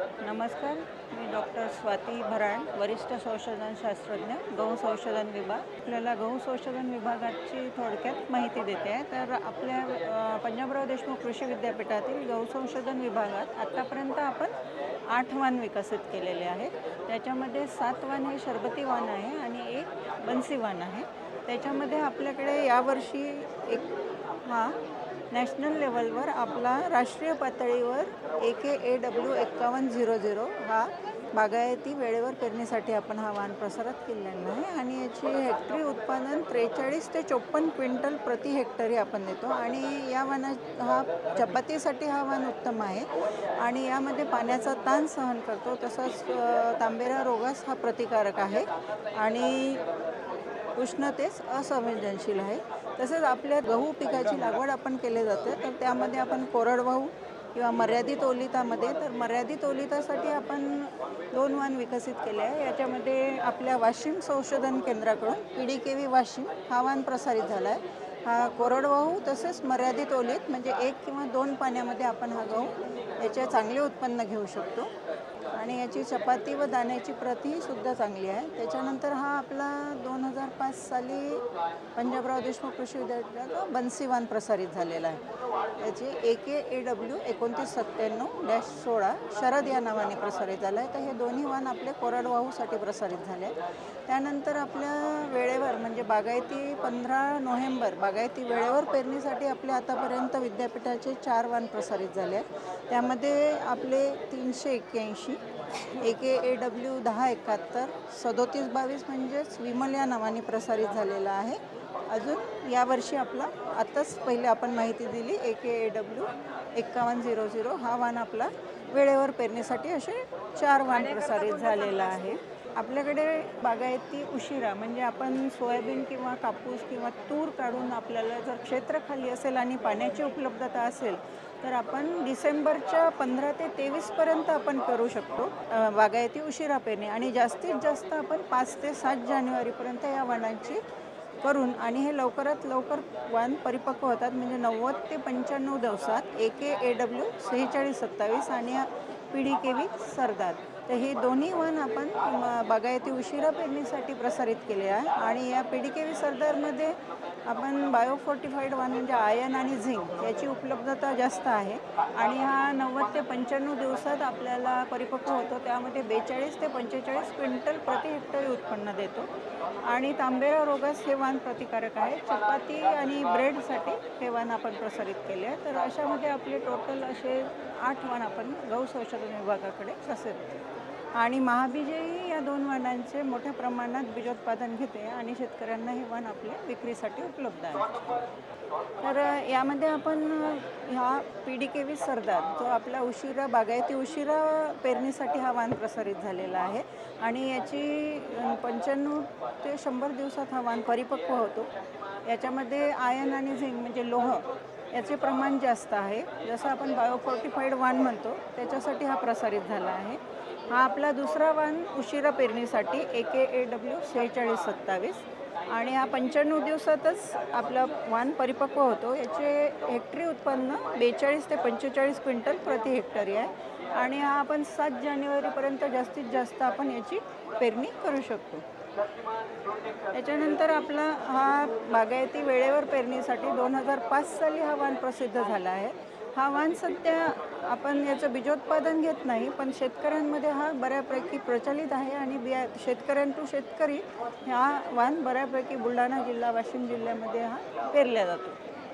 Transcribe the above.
नमस्कार मी डॉक्टर स्वाती भराण वरिष्ठ संशोधन शास्त्रज्ञ गहू संशोधन विभाग. आपल्याला गहू संशोधन विभागाची थोडक्यात माहिती देते आहे. तर आपल्या पंजाबराव देशमुख कृषी विद्यापीठातील गहू संशोधन विभागात आत्तापर्यंत आपण आठ वाण विकसित केलेले आहेत. त्याच्यामध्ये सात वाण हे शरबती वाण आहे आणि एक बन्सी वाण आहे. त्याच्यामध्ये आपल्याकडे यावर्षी एक हा? नॅशनल लेवलवर आपला राष्ट्रीय पातळीवर ए के ए डब्ल्यू एक्कावन्न झिरो झिरो हा बागायती वेळेवर पेरणीसाठी आपण हा वाण प्रसारात केलेला आहे आणि याची हेक्टरी उत्पादन त्रेचाळीस ते चोपन्न क्विंटल प्रति हेक्टरी आपण देतो. आणि या वाना हा चपातीसाठी हा वाण उत्तम आहे. आणि यामध्ये पाण्याचा ताण सहन करतो तसंच तांबेरा रोगास हा प्रतिकारक आहे. आणि उष्णतेस असंवेदनशील आहे. तसेच आपल्या गहू पिकाची लागवड आपण केली जाते तर त्यामध्ये आपण कोरडवाहू किंवा मर्यादित ओलितामध्ये तर मर्यादित ओलितासाठी आपण दोन वाण विकसित केले आहे. याच्यामध्ये आपल्या वाशिम संशोधन केंद्राकडून P D K V Washim हा वाण प्रसारित झाला आहे. हा कोरडवाहू तसेच मर्यादित ओलीत म्हणजे एक किंवा दोन पाण्यामध्ये आपण हा गहू याचे चांगले उत्पन्न घेऊ शकतो. आणि याची चपाती व दाण्याची प्रती सुद्धा चांगली आहे. त्याच्यानंतर हा आपला दोन हजार पाच साली पंजाबराव देशमुख कृषी विद्यापीठात बन्सीवान प्रसारित झालेला आहे. याची ए के ए डब्ल्यू एकोणतीस सत्त्याण्णव डॅश सोळा शरद या नावाने प्रसारित झालं आहे. तर हे दोन्ही वान आपले कोरडवाहूसाठी प्रसारित झाले आहेत. त्यानंतर आपल्या वेळेवर म्हणजे बागायती पंधरा नोव्हेंबर बागायती वेळेवर पेरणीसाठी आपले आतापर्यंत विद्यापीठाचे चार वाण प्रसारित झाले आहेत. त्यामध्ये आपले तीनशे एक्क्याऐंशी ए के ए डब्ल्यू दहा एकाहत्तर सदोतीस बावीस म्हणजेच विमल या नावाने प्रसारित झालेला आहे. अजून यावर्षी आपला आत्ताच पहिले आपण माहिती दिली ए के ए डब्ल्यू एक्कावन्न झिरो झिरो हा वाण आपला वेळेवर पेरणीसाठी असे चार वाण प्रसारित झालेला आहे. आपल्याकडे बागायती उशिरा म्हणजे आपण सोयाबीन किंवा कापूस किंवा तूर काढून आपल्याला जर क्षेत्र खाली असेल आणि पाण्याची उपलब्धता असेल तर आपण डिसेंबरच्या पंधरा ते तेवीसपर्यंत आपण करू शकतो. बागायती उशिरा पेरणी आणि जास्तीत जास्त आपण पाच ते सात जानेवारीपर्यंत या वाणांची करून आणि हे लवकरात लवकर वाण परिपक्व होतात म्हणजे नव्वद ते पंच्याण्णव दिवसात ए के ए डब्ल्यू सेहेचाळीस सत्तावीस आणि पिढी केवी सरदार. तर हे दोन्ही वन आपण बागायती उशिरा पेरणीसाठी प्रसारित केले आहे. आणि या पिढी केवी सरदारमध्ये आपण बायोफोर्टिफाईड वाण म्हणजे आयन आणि झिंक याची उपलब्धता जास्त आहे. आणि हा नव्वद ते पंच्याण्णव दिवसात आपल्याला परिपक्व होतो. त्यामध्ये बेचाळीस ते पंचेचाळीस क्विंटल प्रति हेक्टरी उत्पन्न देतो. आणि तांबेरा रोगास हे वाण प्रतिकारक आहे. चपाती आणि ब्रेडसाठी हे वाण आपण प्रसारित केले आहे. तर अशामध्ये आपले टोटल असे आठ वाण आपण गहू संशोधन विभागाकडे प्रसारित आणि महाबीजही या दोन वाणांचे मोठ्या प्रमाणात बीजोत्पादन घेते आणि शेतकऱ्यांना हे वाण आपल्या विक्रीसाठी उपलब्ध आहे. तर यामध्ये आपण ह्या P D K V Sardar जो आपला उशिरा बागायती उशिरा पेरणीसाठी हा वाण प्रसारित झालेला आहे आणि याची पंच्याण्णव ते शंभर दिवसात हा वाण परिपक्व होतो. याच्यामध्ये आयन आणि झिंक म्हणजे लोह याचे प्रमाण जास्त आहे. जसं आपण बायोफोर्टिफाईड वाण म्हणतो त्याच्यासाठी हा प्रसारित झाला आहे. हा आपला दुसरा वाण उशिरा पेरणीसाठी ए के ए डब्ल्यू सेहेचाळीस सत्तावीस. आणि हा पंच्याण्णव दिवसातच आपला वाण परिपक्व होतो. याचे हेक्टरी उत्पन्न बेचाळीस ते पंचेचाळीस क्विंटल प्रति हेक्टरी आहे. आणि हा आपण सात जानेवारीपर्यंत जास्तीत जास्त आपण याची पेरणी करू शकतो. त्याच्यानंतर आपला हा बागायती वेळेवर पेरणीसाठी दोन हजार पाच साली हा वाण प्रसिद्ध झाला आहे. हा वाण सध्या आपण याचं बीजोत्पादन घेत नाही पण शेतकऱ्यांमध्ये हा बऱ्यापैकी प्रचलित आहे आणि बिया शेतकऱ्यां टू शेतकरी हा वाण बऱ्यापैकी बुलढाणा जिल्हा वाशिम जिल्ह्यामध्ये हा पेरला जातो.